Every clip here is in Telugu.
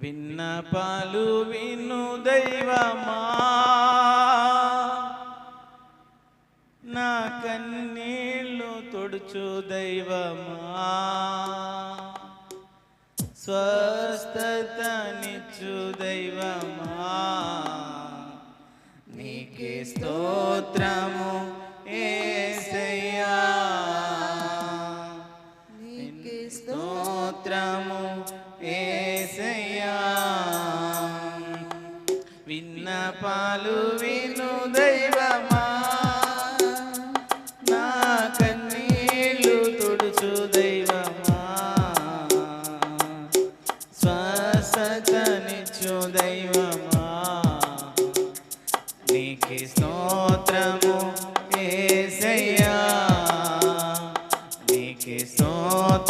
విన్నపాలు విను దైవమా. నా కన్నీళ్ళు తొడుచు దైవమా. స్వస్థతనిచ్చు దైవమా. నీకే స్తోత్రము స్తోత్రము ఏసయ్యా. విన్నపాలు విను దైవము.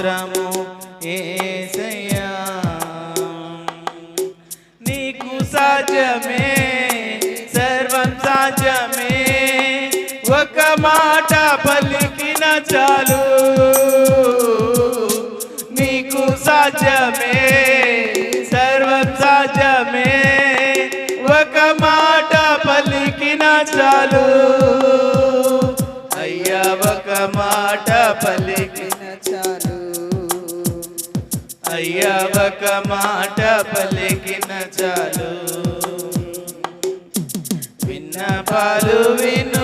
స్తోత్రము ఏసయ్యా నీకు సాధ్యమే సర్వం సాధ్యమే ఒక మాట పలికిన చాలు నీకు సాధ్యమే సర్వం సాధ్యమే ఒక మాట పలికిన చాలు అయ్యా మాట పలికిన చాలు. విన్న పాలు విను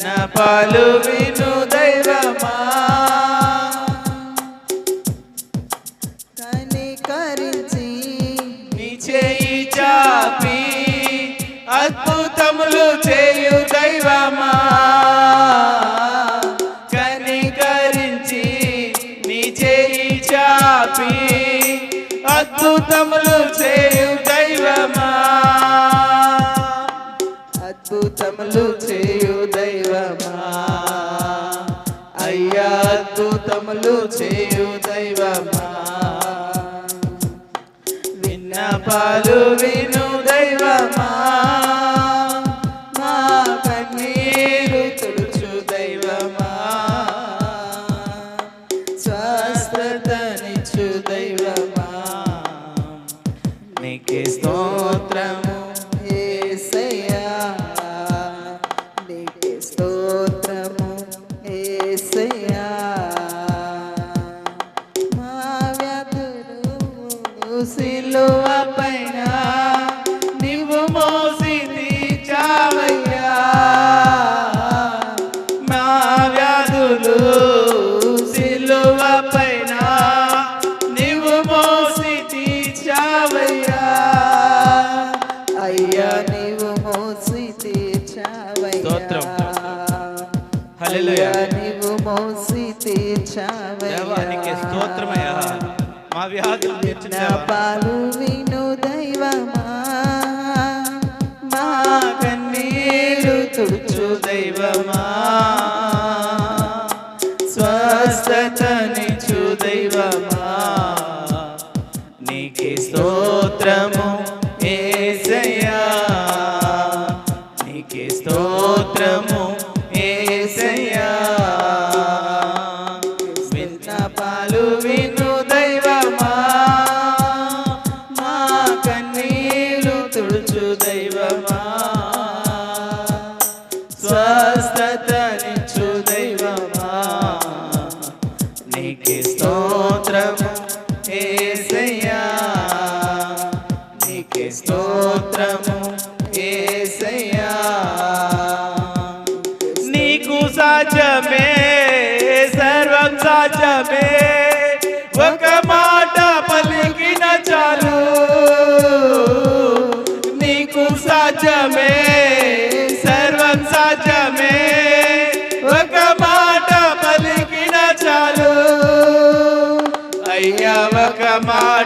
విన్నపాలు విను దైవమా. కనికరించి నీ చేయి చాపి అద్భుతములు చేయు దైవమా. కనికరించి నీ చేయి చాపి అద్భుతములు చేయు దైవమా. అద్భుతములు విన్నపాలు విను దైవమా. మా కన్నీరు తుడుచు దైవమా. స్వస్థతనిచ్చు దైవమా. నీకే స్తోత్రము. సిలువ పైన నీవు మోసి చావయ్యా. మా వ్యాధులు సిలువ పైన నీవు మోసి చావయ్యా. అయ్యా నీవు మోసి. అయ్యా, నీవు మోసి తీర్చావయ్యా స్తోత్రమయ్యా. మా వ్యాధులు నా తీర్చుదేవా. పాలు విను దైవమా మా కన్నీరు తుడుచు దైవమా స్వస్థతనిచు స్వస్థతనిచ్చు దైవమా. నీకే స్తోత్రము ఏసయ్యా. నీకే స్తోత్రము ఏసయ్యా. నీకు సాధ్యమే సర్వం సాధ్యమే. ఒక మాట పలికిన చాలు. నీకు సాధ్యమే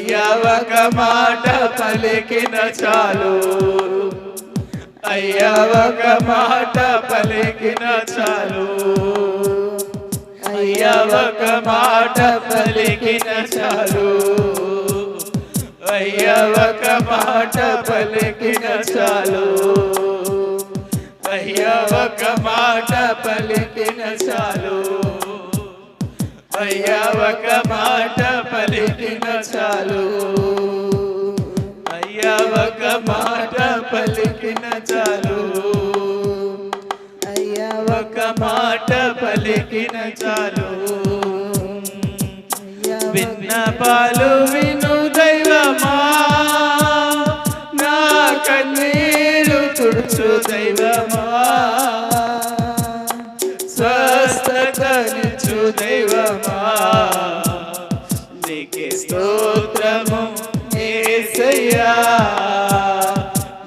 అయ్యా ఒక మాట పలికిన చాలు. అయ్యా ఒక మాట పలికిన చాలు. అయ్యా ఒక మాట పలికిన చాలు. అయ్యా ఒక మాట పలికిన చాలు. అయ్యా ఒక మాట పలికిన చాలు. అయ్యా ఒక మాట పలికిన చాలు. అయ్యా ఒక మాట పలికిన చాలు. అయ్యా ఒక మాట పలికిన చాలు. అయ్యా విన్నపాలు విను దైవమా. నా కన్నీరు తుడుచు దైవమా. స్వస్థతనిచ్చు దైవమా నీకే స్తోత్రము ఏసయ్యా.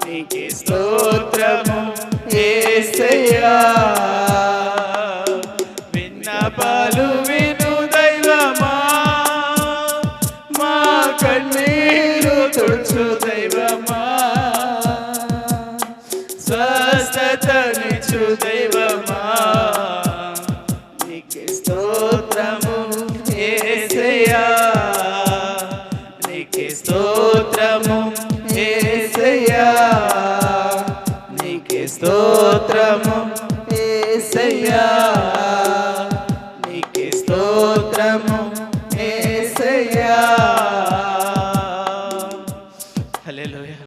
నీకే స్తోత్రము ఏసయ్యా. విన్నపాలు విను దైవమా. మా కన్నీరు తుడుచు దైవమా. స్వస్థతనిచ్చు దైవమా. స్తోత్రము. ఏసయ్యా.